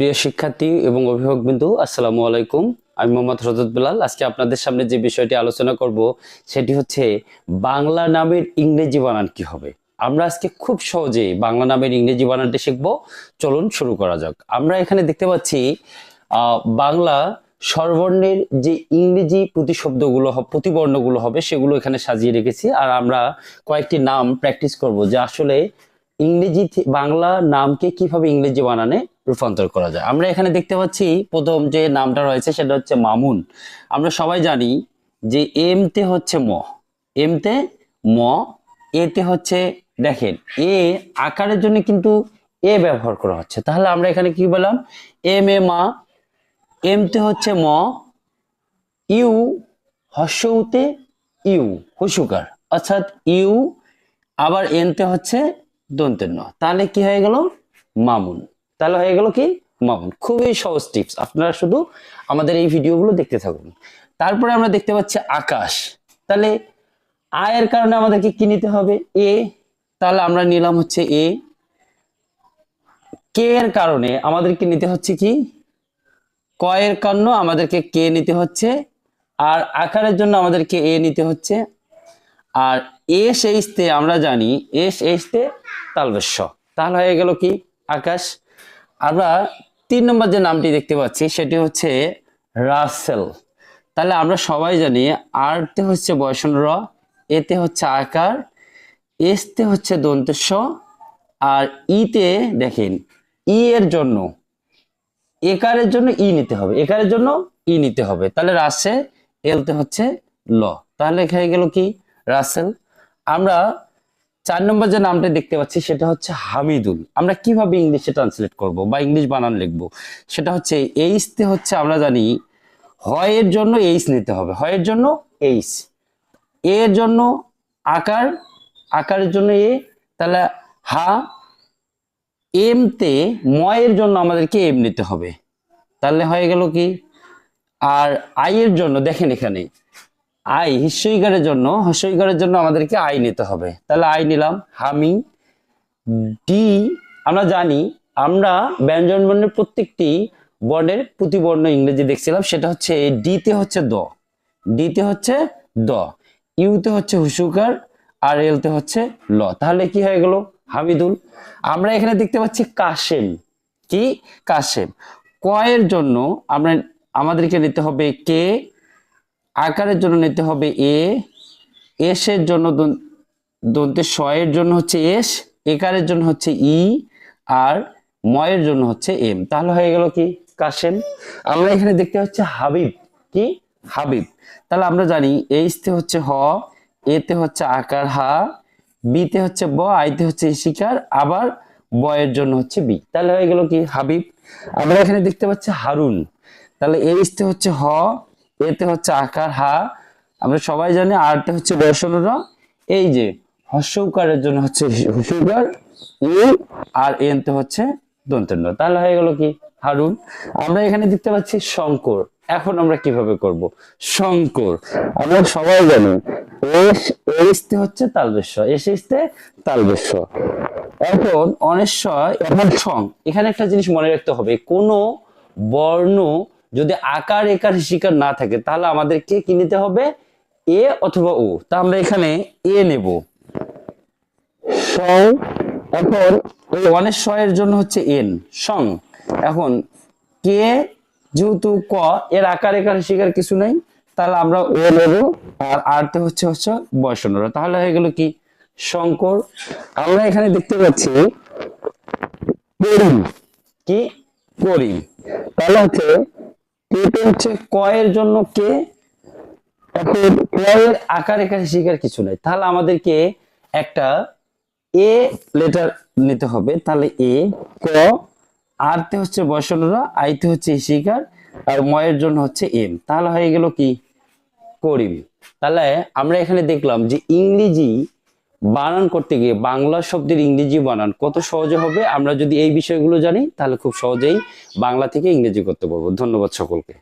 প্রিয় শিক্ষার্থী এবং অভিভাবক বিন্দু আসসালামু আলাইকুম। আমি মোহাম্মদ রজত বেলাল। আজকে আপনাদের সামনে যে বিষয়টি আলোচনা করব, সেটি হচ্ছে বাংলা নামের ইংরেজি বানান কি হবে। আমরা আজকে খুব সহজে বাংলা নামের ইংরেজি বানানটি শিখব। চলুন শুরু করা যাক। আমরা এখানে দেখতে পাচ্ছি বাংলা স্বরবর্ণের যে ইংরেজি প্রতিশব্দগুলো প্রতিবর্ণগুলো হবে, সেগুলো এখানে সাজিয়ে রেখেছি। আর আমরা কয়েকটি নাম প্র্যাকটিস করব, যে আসলে ইংরেজি বাংলা নামকে কীভাবে ইংরেজি বানানে। রূপান্তর করা যায়। আমরা এখানে দেখতে পাচ্ছি প্রথম যে নামটা রয়েছে সেটা হচ্ছে মামুন। আমরা সবাই জানি যে এম তে হচ্ছে ম। এম তে ম, এতে হচ্ছে দেখেন, এ আকারের জন্য কিন্তু এ ব্যবহার করা হচ্ছে। তাহলে আমরা এখানে কি বললাম এম এ মা এম তে হচ্ছে ম, ইউ হর্ষউতে ইউ হুসুকার অর্থাৎ ইউ, আবার এনতে হচ্ছে দন্তের ন। তাহলে কি হয়ে গেল? মামুন। তাহলে হয়ে গেল কি? মামুন খুবই সহজ টিপস আপনারা শুধু আমাদের এই ভিডিওগুলো দেখতে থাকুন। তারপরে আমরা দেখতে পাচ্ছি আকাশ। তাহলে আয়ের কারণে আমাদেরকে কি নিতে হবে? এ, তাহলে আমরা নিলাম হচ্ছে এ। কে এর কারণে আমাদেরকে নিতে হচ্ছে কি? কয়ের কারণ আমাদেরকে কে নিতে হচ্ছে? আর আকারের জন্য আমাদেরকে এ নিতে হচ্ছে। আর এস এইচতে আমরা জানি এস এইচতে তালবেশ্য। তাহলে হয়ে গেল কি? আকাশ। আমরা তিন নম্বর যে নামটি দেখতে পাচ্ছি, সেটি হচ্ছে রাসেল। তাহলে আমরা সবাই জানি আরতে হচ্ছে বয়সন র, এতে হচ্ছে আকার, এসতে হচ্ছে দন্তেশ্ব আর ইতে দেখেন, ই এর জন্য, একারের জন্য ই নিতে হবে, একারের জন্য ই নিতে হবে। তাহলে রাসে, এলতে হচ্ছে ল। তাহলে এখানে গেল কি? রাসেল। আমরা চার নম্বর যে নামটা দেখতে পাচ্ছি, সেটা হচ্ছে হামিদুল। আমরা কীভাবে ইংলিশে ট্রান্সলেট করব বা ইংলিশ বানান লিখব? সেটা হচ্ছে এইসতে হচ্ছে, আমরা জানি হয়ের জন্য এইস নিতে হবে। হয়ের জন্য এইস এর জন্য আকার আকারের জন্য এ, তাহলে হা, এম তে ময়ের জন্য আমাদেরকে এম নিতে হবে। তাহলে হয়ে গেল কি? আর আই এর জন্য, দেখেন এখানে আই হিস্যইকারের জন্য হস্যইকারের জন্য আমাদেরকে আই নিতে হবে। তাহলে আই নিলাম, হামি, ডি, আমরা জানি, আমরা ব্যঞ্জন বর্ণের প্রত্যেকটি বর্ণের প্রতিবর্ণ ইংরেজি দেখছিলাম, সেটা হচ্ছে ডিতে হচ্ছে দ। ডিতে হচ্ছে দ ইউতে হচ্ছে হুসুকার, আর এলতে হচ্ছে ল। তাহলে কি হয়ে গেল? হামিদুল, আমরা এখানে দেখতে পাচ্ছি কাশেম। কি? কাশেম। কয়ের জন্য আমরা, আমাদেরকে নিতে হবে কে? আকারের জন্য নিতে হবে এ, এস এর জন্য দন- দন্তে শয়ের জন্য হচ্ছে এস একারের জন্য হচ্ছে ই, আর ময়ের জন্য হচ্ছে এম। তাহলে হয়ে গেল কি? কাশেম। আমরা এখানে দেখতে হচ্ছে হাবিব। কি? হাবিব। তাহলে আমরা জানি এইসতে হচ্ছে হ এতে হচ্ছে আকার, হা বিতে হচ্ছে ব আইতে হচ্ছে শিকার, আবার বয়ের জন্য হচ্ছে বি। তাহলে হয়ে গেল কি? হাবিব। আমরা এখানে দেখতে পাচ্ছি হারুন। তাহলে এইসতে হচ্ছে হ এতে হচ্ছে আকার, হা। আমরা সবাই জানি আরতে হচ্ছে বর্ষণরা এই যে হস্যকারের জন্য হচ্ছে হুসুকার ই আর এনতে হচ্ছে দন্তেন্দ্র তাহলে হয়ে গেল কি? হারুন, আমরা এখানে দেখতে পাচ্ছি শঙ্কর। এখন আমরা কীভাবে করব? শঙ্কর। আমরা সবাই জানি, এস, এসতে হচ্ছে তালবেশ্য এস, এসতে তালবেশ্য এখন অনেশ্বর, এখন সং এখানে একটা জিনিস মনে রাখতে হবে, কোনো বর্ণ যদি আকার, একার শিকার না থাকে, তাহলে আমাদেরকে কি নিতে হবে? এ অথবা ও। তা আমরা এখানে এ নেব। সং এখন এই অনেশ্বরের জন্য হচ্ছে এন, সং। এখন, কে যেহেতু ক, এর আকার, একার শিকার কিছু নেই, তাহলে আমরা ও নেব, আর আরতে হচ্ছে হচ্ছে বয়সনরা তাহলে হয়ে গেল কি? শঙ্কর। আমরা এখানে দেখতে পাচ্ছি করিম। কি? করিম। তাহলে হচ্ছে কয়ের জন্য কে? এখন কয়ের আকার একার শিকার কিছু নাই। তাহলে আমাদেরকে একটা এ লেটার নিতে হবে। তাহলে এ, ক আরতে হচ্ছে বসনরা আইতে হচ্ছে শিকার, আর ময়ের জন্য হচ্ছে এম। তাহলে হয়ে গেল কি? করিম। তাহলে আমরা এখানে দেখলাম যে ইংরেজি বানান করতে গিয়ে বাংলা শব্দের ইংরেজি বানান কত সহজে হবে, আমরা যদি এই বিষয়গুলো জানি, তাহলে খুব সহজেই বাংলা থেকে ইংরেজি করতে পারব। ধন্যবাদ সকলকে।